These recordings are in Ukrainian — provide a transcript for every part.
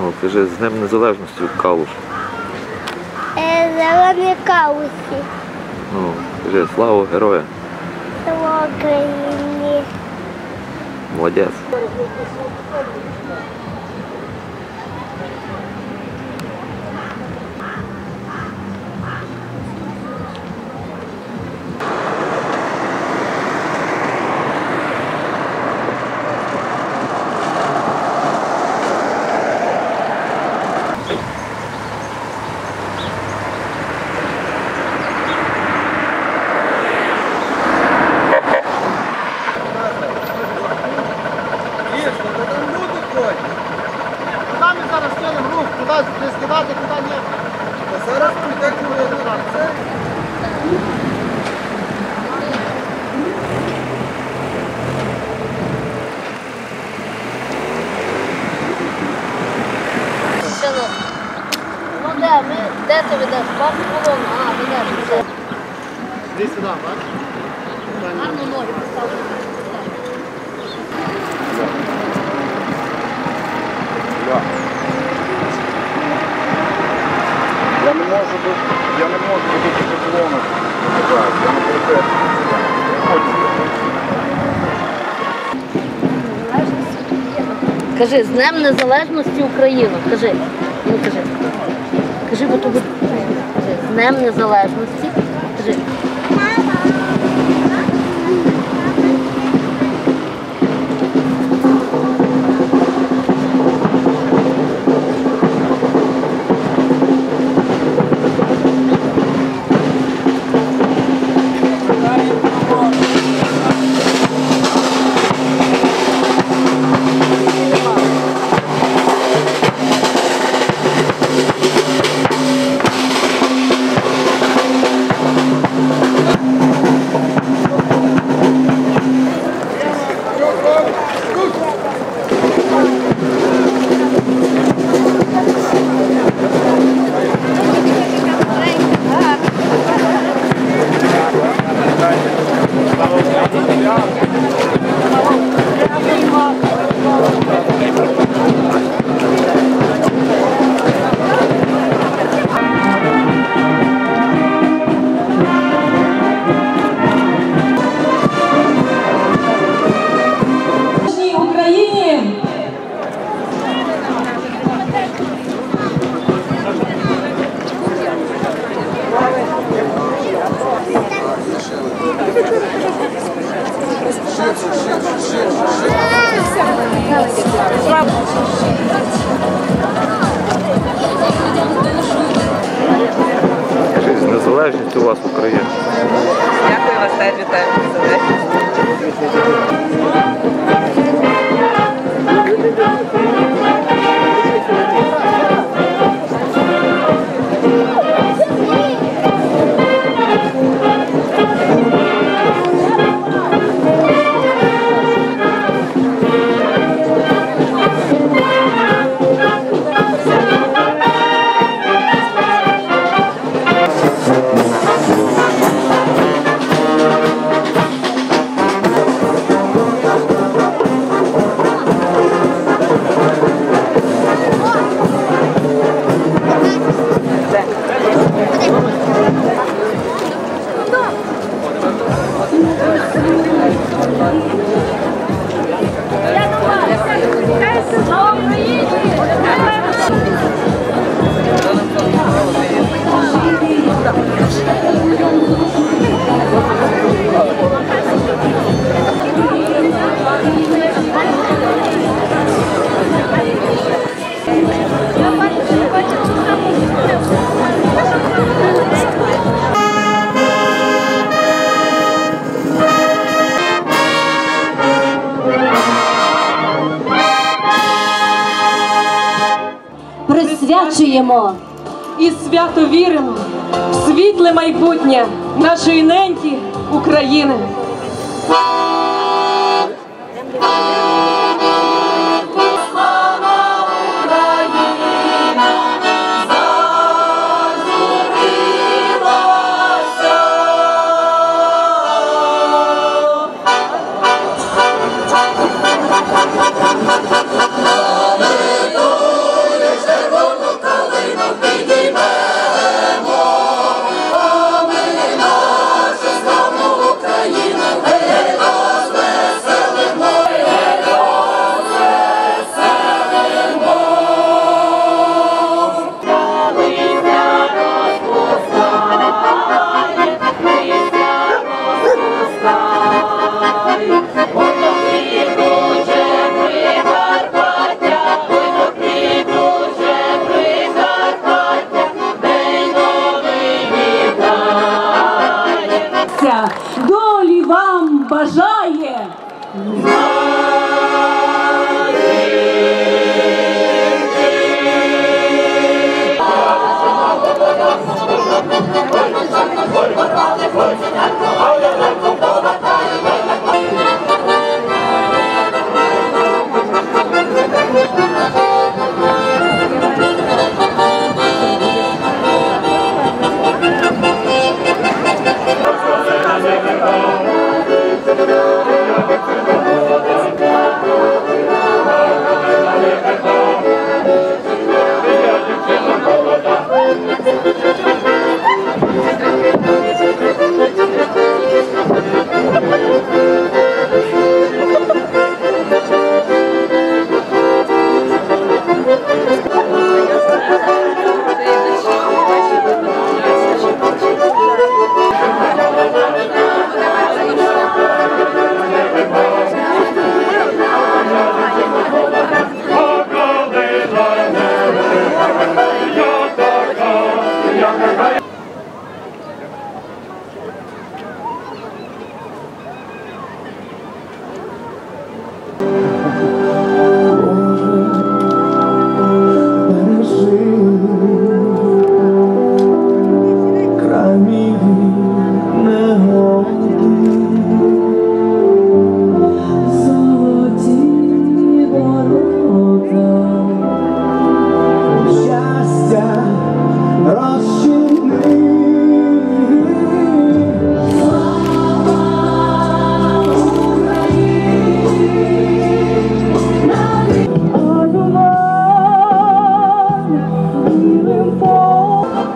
Ну, кажи, з Днем Незалежності Калуш. Е, Зелені калуші. Ну, кажи, слава героя. Слава Україні. Молодець. Де, ми, де ти ведеш? Бабу колону, а, ведеш. все. Іди сюди, бач? Гарно ноги поставили. Я не можу бути, я не можу бути. Я не перепрошую. Кажи, з Днем Незалежності України. Кажи. Ну кажи. Кажи, бо тобі. Днем Незалежності. Кажи. Присвячуємо і свято віримо в світле майбутнє нашої неньки України.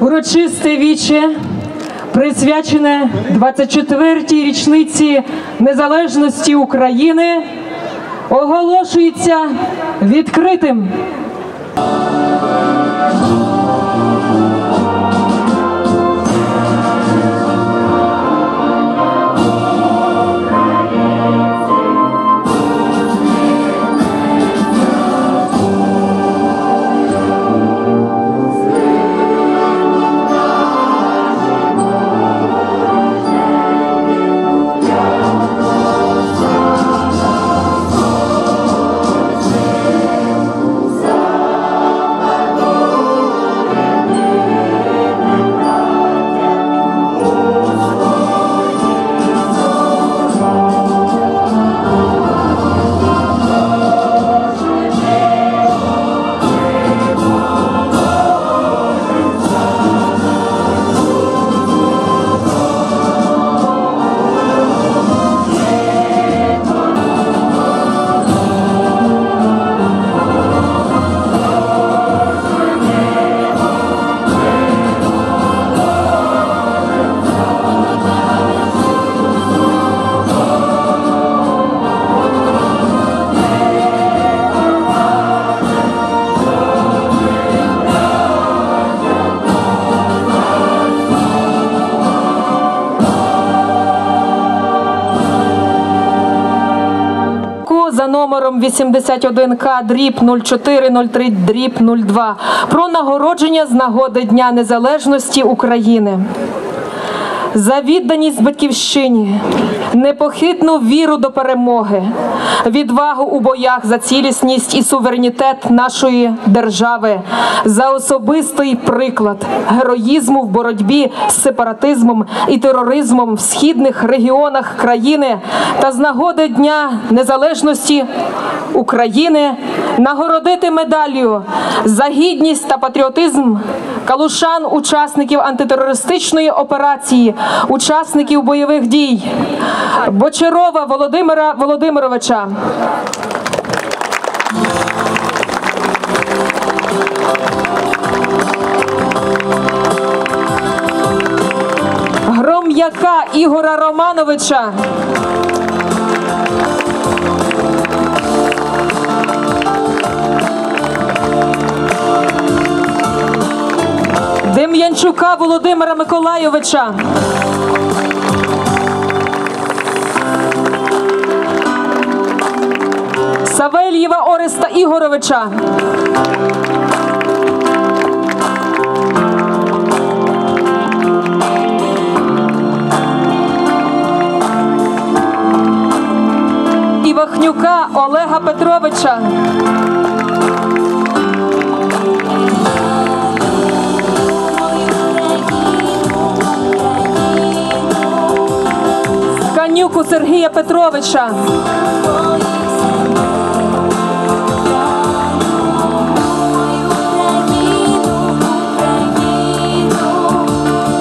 Урочисте віче присвячене 24-й річниці незалежності України оголошується відкритим. 81К дріб 0403 дріб 02 про нагородження з нагоди Дня Незалежності України. За відданість батьківщині, непохитну віру до перемоги, відвагу у боях за цілісність і суверенітет нашої держави, за особистий приклад героїзму в боротьбі з сепаратизмом і тероризмом в східних регіонах країни та з нагоди Дня Незалежності України нагородити медаллю за гідність та патріотизм калушан, учасників антитерористичної операції, учасників бойових дій, Бочарова Володимира Володимировича. Гром'яка Ігора Романовича. Янчука Володимира Миколайовича. Савельєва Ореста Ігоровича. Івахнюка Олега Петровича. Петровича.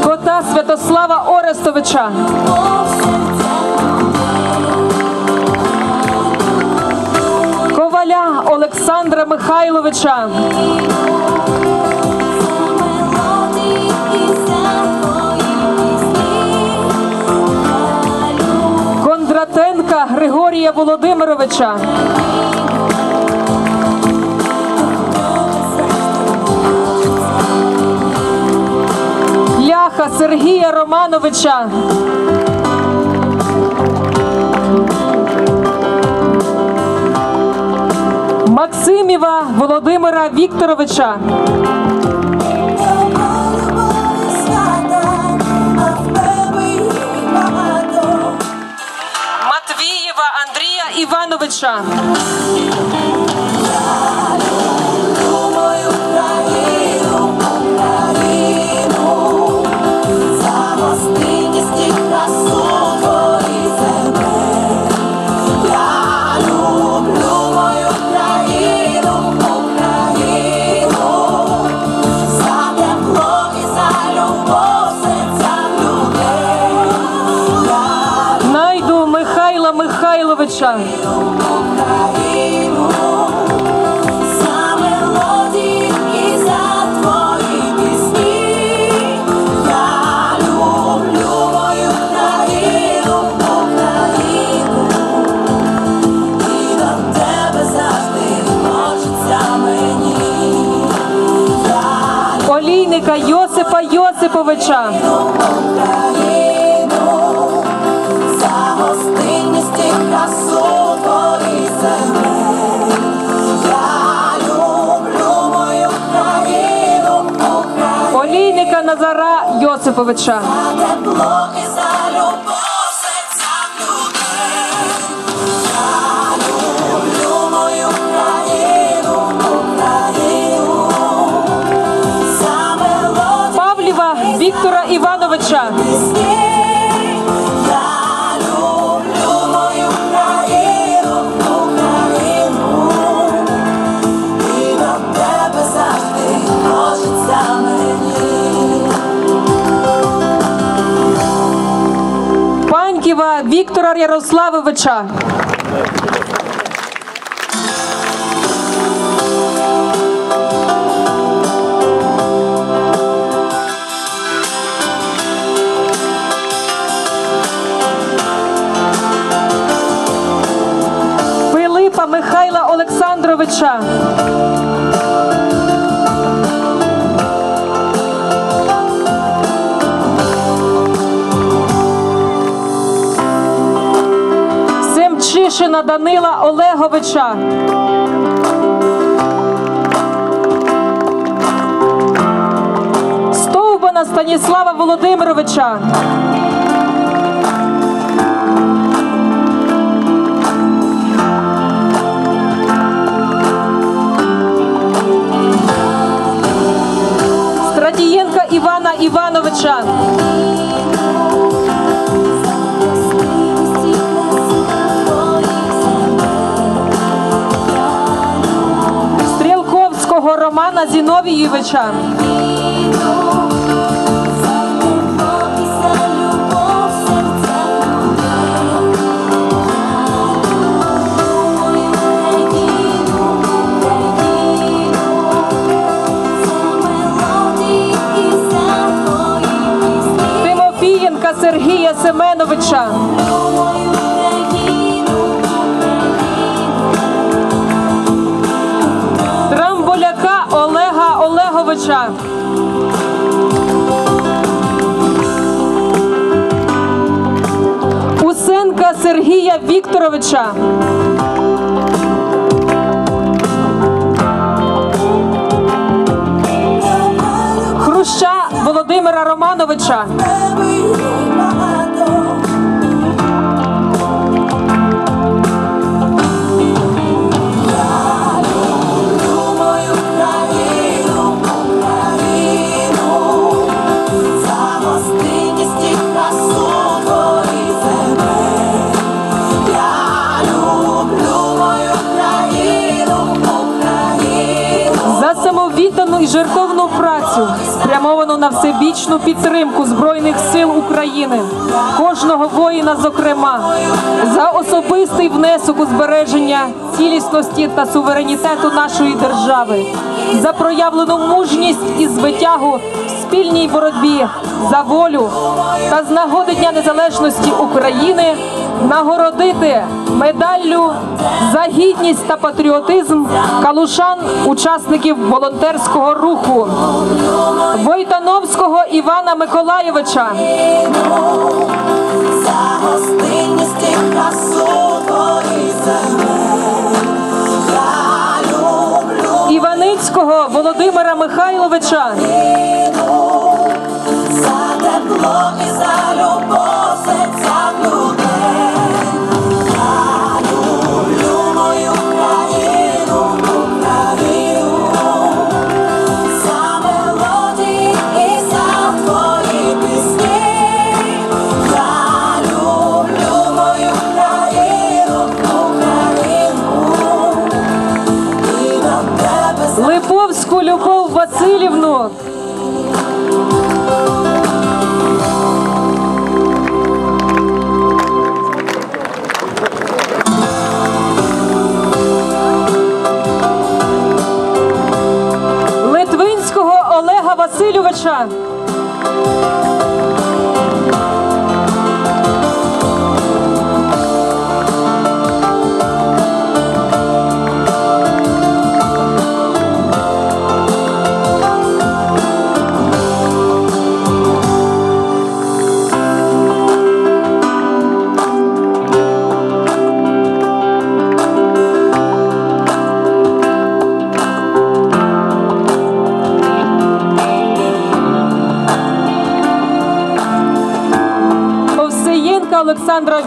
Кота Святослава Орестовича. Коваля Олександра Михайловича. Григорія Володимировича. Ляха Сергія Романовича. Максиміва Володимира Вікторовича. Івановича. Найду Михайла Михайловича. Йосиповича. Олійника Назара Йосиповича. Віктора Ярославовича. Пилипа Михайла Олександровича. Семчишина Данила Олеговича. Стовбана Станіслава Володимировича. Стратієнка Івана Івановича. Романа Зіновійовича. Тимофієнка Сергія Семеновича. Олеговича. Усенка Сергія Вікторовича. Хруща Володимира Романовича. Працю, спрямовану на всебічну підтримку Збройних сил України, кожного воїна, зокрема, за особистий внесок у збереження цілісності та суверенітету нашої держави, за проявлену мужність і звитягу в спільній боротьбі за волю та з нагоди Дня Незалежності України нагородити медаллю за гідність та патріотизм калушан, учасників волонтерського руху. Войтановського Івана люблю Іваницького Володимира Михайловича, за тепло і за любов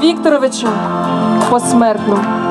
Вікторовича посмертно.